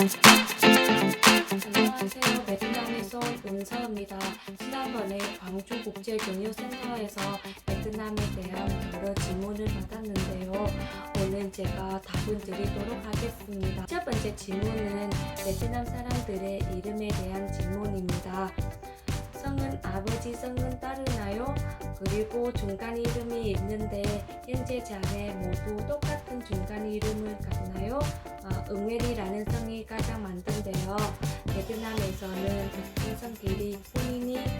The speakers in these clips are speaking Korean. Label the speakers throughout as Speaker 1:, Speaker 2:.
Speaker 1: 안녕하세요. 베트남에서 온 은서입니다. 지난번에 광주 국제교류센터에서 베트남에 대한 여러 질문을 받았는데요. 오늘 제가 답을 드리도록 하겠습니다. 첫 번째 질문은 베트남 사람들의 이름에 대한 질문입니다. 성은 아버지 성은 따르나요? 그리고 중간 이름이 있는데 현재 자매 모두 똑같은 중간 이름을 갖나요? 어, 응웰이라는 성이 가장 많던데요. 베트남에서는 같은 성끼리 혼인이 가능할까요?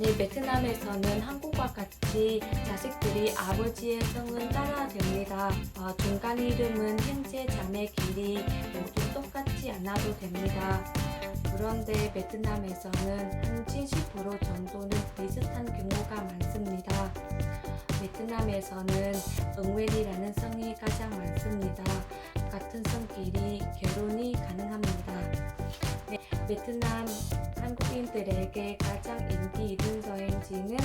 Speaker 1: 네, 베트남에서는 한국과 같이 자식들이 아버지의 성은 따라야 됩니다. 어, 중간 이름은 현재 자매끼리 모두 똑같지 않아도 됩니다. 그런데 베트남에서는 한 70% 정도는 비슷한 경우가 많습니다. 베트남에서는 응웰이라는 성이 가장 많습니다. 같은 성끼리 결혼이 가능합니다. 네, 베트남 한국인들에게 가장 인기 있는 여행지는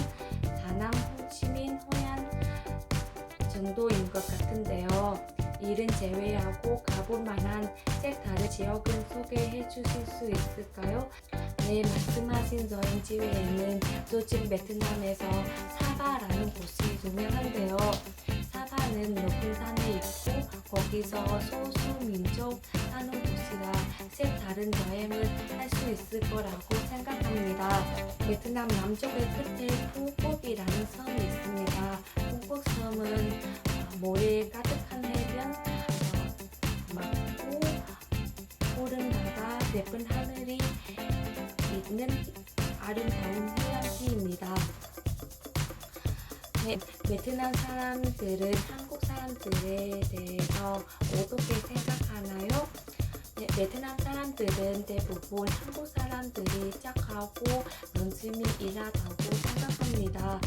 Speaker 1: 다낭, 호치민, 호얀 정도인 것 같은데요. 이른 제외하고 가볼 만한 색다른 지역은 소개해 주실 수 있을까요? 네, 말씀하신 여행지 외에는 또 지금 베트남에서 사바라는 곳이 유명한데요. 사바는 높은 산에 있고 거기서 소수 민족 사는 곳이라 색 다른 여행을 할 수 있을 거라고 생각합니다. 베트남 남쪽의 끝에 푸꾸이라는 섬이 있습니다. 푸꾸ok 섬은 어, 모래 가득한 해변, 어, 맑고 푸른 바다, 예쁜 하늘이 있는 아름다운 휴양지입니다. 네, 베트남 사람들은 한국 사람들에 대해서 어떻게 생각하나요? 네, 베트남 사람들은 대부분 한국 사람들이 착하고 열심히 일하다고 생각합니다.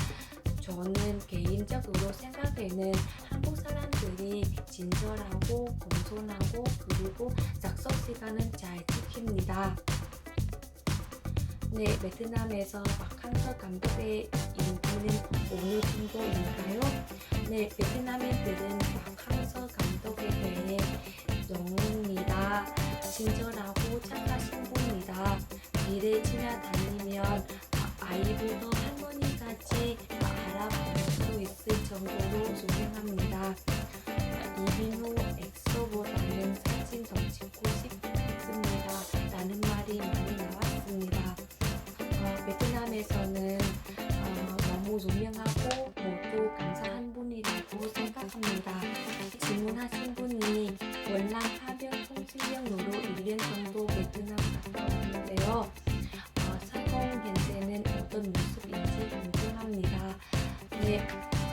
Speaker 1: 저는 개인적으로 생각에는 한국 사람들이 친절하고 겸손하고 그리고 약속 시간은 잘 지킵니다. 네, 베트남에서 박항서 감독의 인기는 어느 정도인가요? 네, 베트남인들은 친절하고 착하신 분이다. 길을 지나다니면 아이부터 할머니까지 알아볼 수 있을 정도로 유명합니 네,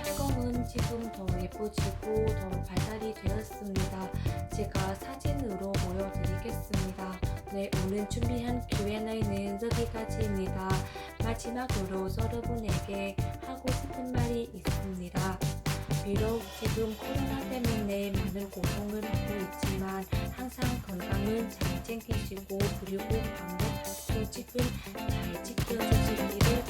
Speaker 1: 살공은 지금 더 예뻐지고 더 발달이 되었습니다. 제가 사진으로 보여드리겠습니다. 네, 오늘 준비한 Q&A는 여기까지입니다. 마지막으로 여러분에게 하고 싶은 말이 있습니다. 비록 지금 코로나 때문에 많은 고통을 하고 있지만 항상 건강을 잘 챙기시고 그리고 방역 수칙을 잘 지켜주시기를